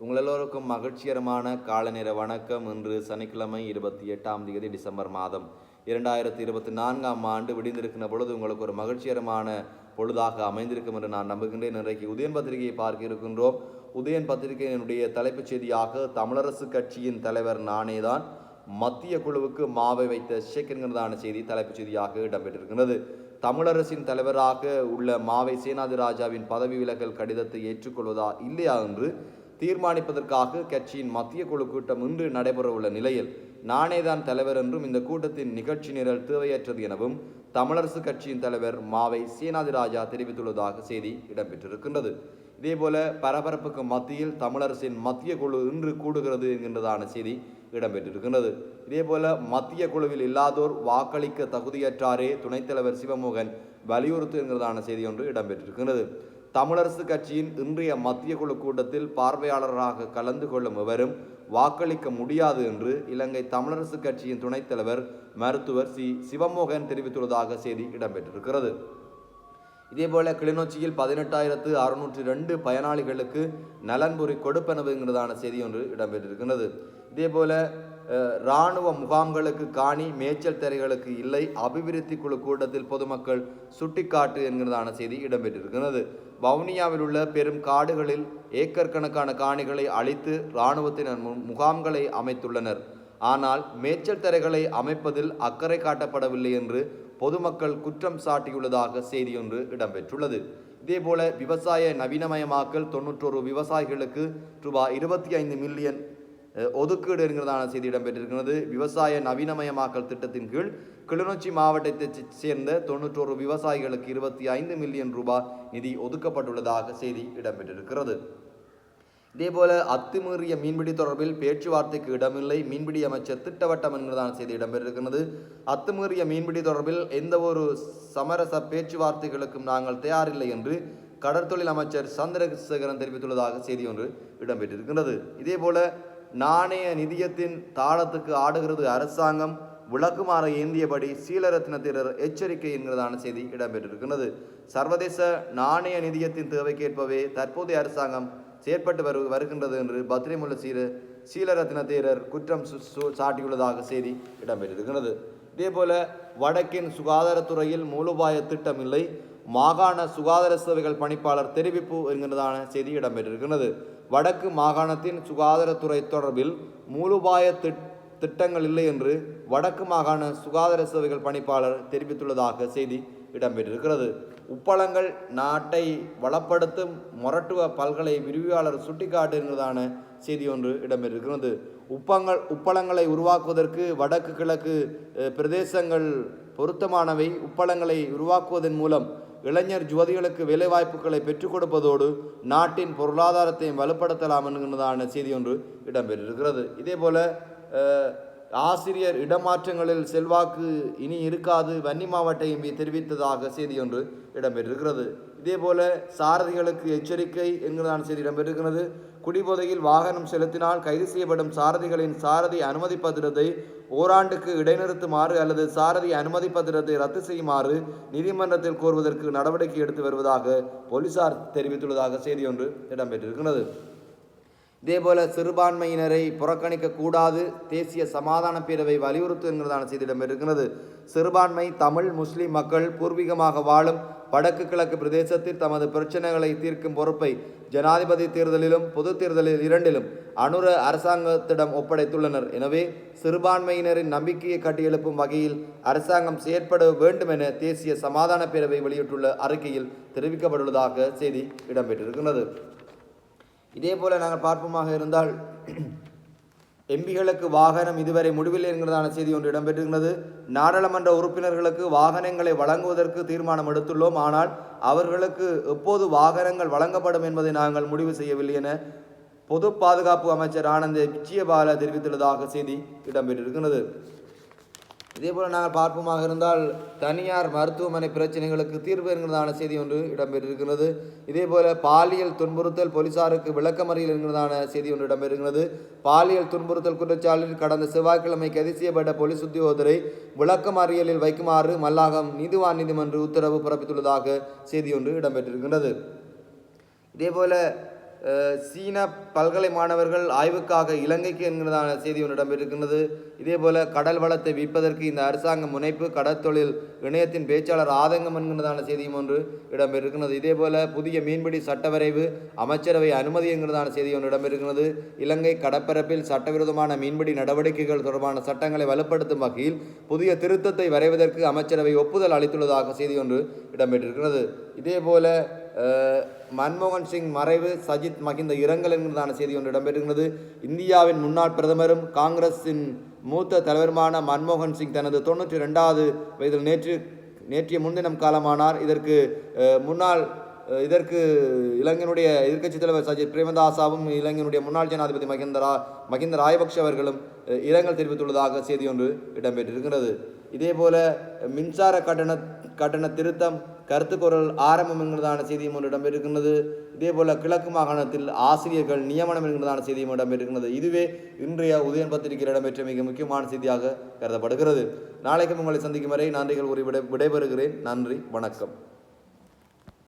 உங்கள் எல்லோருக்கும் மகிழ்ச்சிகரமான காலநேர வணக்கம். இன்று சனிக்கிழமை இருபத்தி எட்டாம் தேதி டிசம்பர் மாதம். இரண்டாயிரத்தி இருபத்தி நான்காம் ஆண்டு விடிந்திருக்கின்ற பொழுது உங்களுக்கு ஒரு மகிழ்ச்சிகரமான பொழுதாக அமைந்திருக்கும் என்று நான் நம்புகின்றேன். இன்றைக்கு உதயன் பத்திரிகையை பார்க்க இருக்கின்றோம். உதயன் பத்திரிகையினுடைய தலைப்புச் செய்தியாக தமிழரசு கட்சியின் தலைவர் நானேதான் மத்திய குழுவுக்கு மாவை வைத்த ஷேக் என்கிறதான செய்தி தலைப்புச் செய்தியாக இடம்பெற்றிருக்கிறது தமிழரசின் தலைவராக உள்ள மாவை சேனாதி ராஜாவின் பதவி விலகல் கடிதத்தை ஏற்றுக்கொள்வதா இல்லையா என்று தீர்மானிப்பதற்காக கட்சியின் மத்திய குழு கூட்டம் இன்று நடைபெறவுள்ள நிலையில் நானேதான் தலைவர் என்றும் இந்த கூட்டத்தின் நிகழ்ச்சி நிரல் தேவையற்றது எனவும் தமிழரசு கட்சியின் தலைவர் மாவை சீனாதிராஜா தெரிவித்துள்ளதாக செய்தி இடம்பெற்றிருக்கின்றது. இதேபோல பரபரப்புக்கு மத்தியில் தமிழரசின் மத்திய குழு இன்று கூடுகிறது என்கின்றதான செய்தி இடம்பெற்றிருக்கின்றது. இதேபோல மத்திய குழுவில் இல்லாதோர் வாக்களிக்க தகுதியற்றாரே துணைத் தலைவர் சிவமோகன் வலியுறுத்து என்கிறதான செய்தி ஒன்று இடம்பெற்றிருக்கின்றது. தமிழரசு கட்சியின் இன்றைய மத்திய குழு கூட்டத்தில் பார்வையாளராக கலந்து கொள்ளும் எவரும் வாக்களிக்க முடியாது என்று இலங்கை தமிழரசு கட்சியின் துணைத் தலைவர் மருத்துவர் சி. சிவமோகன் தெரிவித்துள்ளதாக செய்தி இடம்பெற்றிருக்கிறது. இதேபோல கிளிநொச்சியில் பதினெட்டாயிரத்து அறுநூற்றி ரெண்டு பயனாளிகளுக்கு நலன்புரி கொடுப்பனவுங்கிறதான செய்தி ஒன்று இடம்பெற்றிருக்கிறது. இதேபோல இராணுவ முகாம்களுக்கு காணி மேய்ச்சல் திரைகளுக்கு இல்லை அபிவிருத்தி குழு கூட்டத்தில் பொதுமக்கள் சுட்டிக்காட்டு என்கிறதான செய்தி இடம்பெற்றிருக்கிறது. வவுனியாவில் உள்ள பெரும் காடுகளில் ஏக்கர் கணக்கான காணிகளை அழித்து இராணுவத்தினர் முன் முகாம்களை அமைத்துள்ளனர். ஆனால் மேய்ச்சல் தரைகளை அமைப்பதில் அக்கறை காட்டப்படவில்லை என்று பொதுமக்கள் குற்றம் சாட்டியுள்ளதாக செய்தியொன்று இடம்பெற்றுள்ளது. இதேபோல விவசாய நவீனமயமாக்கல் தொன்னூற்றோரு விவசாயிகளுக்கு ரூபாய் இருபத்தி ஐந்து மில்லியன் ஒதுக்கீடு என்கிறதான செய்தி இடம்பெற்றிருக்கிறது. விவசாய நவீனமயமாக்கல் திட்டத்தின் கீழ் கிளிநொச்சி மாவட்டத்தைச் சேர்ந்த தொன்னூற்றொரு விவசாயிகளுக்கு இருபத்தி ஐந்து மில்லியன் ரூபாய் நிதி ஒதுக்கப்பட்டுள்ளதாக செய்தி இடம்பெற்றிருக்கிறது. இதேபோல அத்துமீறிய மீன்பிடி தொடர்பில் பேச்சுவார்த்தைக்கு இடமில்லை. மீன்பிடி அமைச்சர் திட்டவட்டம் என்கிறதான செய்தி இடம்பெற்றிருக்கிறது. அத்துமீறிய மீன்பிடி தொடர்பில் எந்த ஒரு சமரச பேச்சுவார்த்தைகளுக்கும் நாங்கள் தயாரில்லை என்று கடற்தொழில் அமைச்சர் சந்திரசேகரன் தெரிவித்துள்ளதாக செய்தி ஒன்று இடம்பெற்றிருக்கிறது. இதேபோல நாணய நிதியத்தின் தாளத்துக்கு ஆடுகிறது அரசாங்கம். விளக்குமாறு ஏந்தியபடி சீலரத்னத்தினர் எச்சரிக்கை என்கிறதான செய்தி இடம்பெற்றிருக்கிறது சர்வதேச நாணய நிதியத்தின் தேவைக்கேற்பவே தற்போதைய அரசாங்கம் செயற்பட்டு வரு வருகின்றது என்று பத்ரிமுல்ல சீர சீலரத்ன தேரர் குற்றம் சு- சு- சாட்டியுள்ளதாக செய்தி இடம்பெற்றிருக்கிறது இதேபோல வடக்கின் சுகாதாரத்துறையில் மூலோபாய திட்டம் இல்லை மாகாண சுகாதார சேவைகள் பணிப்பாளர் தெரிவிப்பு என்கிறதான செய்தி இடம்பெற்றிருக்கிறது வடக்கு மாகாணத்தின் சுகாதாரத்துறை தொடர்பில் மூலோபாய திட் திட்டங்கள் இல்லை என்று வடக்கு மாகாண சுகாதார சேவைகள் பணிப்பாளர் தெரிவித்துள்ளதாக செய்தி இடம்பெற்றிருக்கிறது. உப்பளங்கள் நாட்டை வளப்படுத்தும் மொரட்டுவ பல்கலை விரிவியாளர் சுட்டிக்காட்டுகிறதான செய்தி ஒன்று இடம்பெற்றிருக்கிறது. உப்பங்கள் உப்பளங்களை உருவாக்குவதற்கு வடக்கு கிழக்கு பிரதேசங்கள் பொருத்தமானவை. உப்பளங்களை உருவாக்குவதன் மூலம் இளைஞர் ஜுவதிகளுக்கு வேலைவாய்ப்புகளை பெற்றுக் கொடுப்பதோடு நாட்டின் பொருளாதாரத்தையும் வலுப்படுத்தலாம் என்கிறதான செய்தி ஒன்று இடம்பெற்றிருக்கிறது. இதேபோல அஹ், ஆசிரியர் இடமாற்றங்களில் செல்வாக்கு இனி இருக்காது வன்னி மாவட்ட எம்பி தெரிவித்ததாக செய்தி ஒன்று இடம்பெற்றிருக்கிறது. இதேபோல சாரதிகளுக்கு எச்சரிக்கை என்கிறதான செய்தி இடம்பெற்றிருக்கிறது. குடிபோதையில் வாகனம் செலுத்தினால் கைது செய்யப்படும் சாரதிகளின் சாரதி அனுமதி பத்திரத்தை ஓராண்டுக்கு இடைநிறுத்துமாறு அல்லது சாரதி அனுமதி பத்திரத்தை ரத்து செய்யுமாறு நீதிமன்றத்தில் கோருவதற்கு நடவடிக்கை எடுத்து வருவதாக போலீசார் தெரிவித்துள்ளதாக செய்தி ஒன்று இடம்பெற்றிருக்கிறது. இதேபோல சிறுபான்மையினரை புறக்கணிக்க கூடாது தேசிய சமாதான பேரவை வலியுறுத்துங்கிறதான செய்தி இடம்பெற்றிருக்கிறது. சிறுபான்மை தமிழ் முஸ்லிம் மக்கள் பூர்வீகமாக வாழும் வடக்கு கிழக்கு பிரதேசத்தில் தமது பிரச்சனைகளை தீர்க்கும் பொறுப்பை ஜனாதிபதி தேர்தலிலும் பொது தேர்தலில் இரண்டிலும் அனுர அரசாங்கத்திடம் ஒப்படைத்துள்ளனர். எனவே சிறுபான்மையினரின் நம்பிக்கையை கட்டியெழுப்பும் வகையில் அரசாங்கம் செயற்பட வேண்டும் என தேசிய சமாதான பேரவை வெளியிட்டுள்ள அறிக்கையில் தெரிவிக்கப்பட்டுள்ளதாக செய்தி இடம்பெற்றிருக்கிறது இதேபோல நாங்கள் பார்ப்போமாக இருந்தால் எம்பிகளுக்கு வாகனம் இதுவரை முடிவில் என்கிறதான செய்தி ஒன்று இடம்பெற்றிருக்கிறது. நாடாளுமன்ற உறுப்பினர்களுக்கு வாகனங்களை வழங்குவதற்கு தீர்மானம் எடுத்துள்ளோம். ஆனால் அவர்களுக்கு எப்போது வாகனங்கள் வழங்கப்படும் என்பதை நாங்கள் முடிவு செய்யவில்லை என பொது பாதுகாப்பு அமைச்சர் ஆனந்த விஜயபால தெரிவித்துள்ளதாக செய்தி இடம்பெற்றிருக்கிறது. இதேபோல் நாங்கள் பார்ப்போமாக இருந்தால் தனியார் மருத்துவமனை பிரச்சனைகளுக்கு தீர்வு என்கிறதான செய்தி ஒன்று இடம்பெற்றிருக்கிறது. இதேபோல பாலியல் துன்புறுத்தல் போலீசாருக்கு விளக்கமறியல் என்கிறதான செய்தி ஒன்று இடம்பெறுகிறது பாலியல் துன்புறுத்தல் குற்றச்சாட்டில் கடந்த செவ்வாய்க்கிழமை கைது செய்யப்பட்ட போலீஸ் உத்தியோகத்தரை விளக்கமறியலில் வைக்குமாறு மல்லாகம் நீதிவான் நீதிமன்ற உத்தரவு பிறப்பித்துள்ளதாக செய்தி ஒன்று இடம்பெற்றிருக்கிறது இதேபோல் சீன பல்கலை மாணவர்கள் ஆய்வுக்காக இலங்கைக்கு என்கிறதான செய்தி ஒன்று இடம்பெற்றிருக்கின்றது. இதேபோல கடல் வளத்தை விற்பதற்கு இந்த அரசாங்க முனைப்பு கடற்தொழில் இணையத்தின் பேச்சாளர் ஆதங்கம் என்கிறதான செய்தியும் ஒன்று இடம்பெற்றிருக்கிறது இதேபோல புதிய மீன்பிடி சட்டவரைவு அமைச்சரவை அனுமதி என்கிறதான செய்தி ஒன்று இடம்பெற்றிருக்கிறது இலங்கை கடற்பரப்பில் சட்டவிரோதமான மீன்பிடி நடவடிக்கைகள் தொடர்பான சட்டங்களை வலுப்படுத்தும் வகையில் புதிய திருத்தத்தை வரைவதற்கு அமைச்சரவை ஒப்புதல் அளித்துள்ளதாக செய்தி ஒன்று இடம்பெற்றிருக்கிறது இதேபோல அஹ், மன்மோகன் சிங் மறைவு சஜித் மகிந்த இரங்கல் என்கிறதான செய்தி ஒன்று இடம்பெறுகிறது இந்தியாவின் முன்னாள் பிரதமரும் காங்கிரஸின் மூத்த தலைவருமான மன்மோகன் சிங் தனது தொண்ணூற்றி ரெண்டாவது வயதில் நேற்று நேற்றைய முன்தினம் காலமானார். இதற்கு முன்னாள் இதற்கு இலங்கையினுடைய எதிர்க்கட்சித் தலைவர் சஜித் பிரேமதாசாவும் இலங்கையினுடைய முன்னாள் ஜனாதிபதி மகிந்தரா ரா ராயபக்ஷ அவர்களும் இரங்கல் தெரிவித்துள்ளதாக செய்தி ஒன்று இடம்பெற்றிருக்கிறது. இதேபோல மின்சார கட்டண கட்டண திருத்தம் கருத்துக்குரல் ஆரம்பம் என்கிறதான செய்தியும் ஒன்று இதே இதேபோல கிழக்கு மாகாணத்தில் ஆசிரியர்கள் நியமனம் என்கிறதான செய்தியும் இடம்பெற்றிருக்கிறது இதுவே இன்றைய உதயன் பத்திரிகையில் இடம்பெற்ற மிக முக்கியமான செய்தியாக கருதப்படுகிறது. நாளைக்கும் உங்களை சந்திக்கும் வரை நன்றிகள் கூறி விடை விடைபெறுகிறேன். நன்றி வணக்கம்.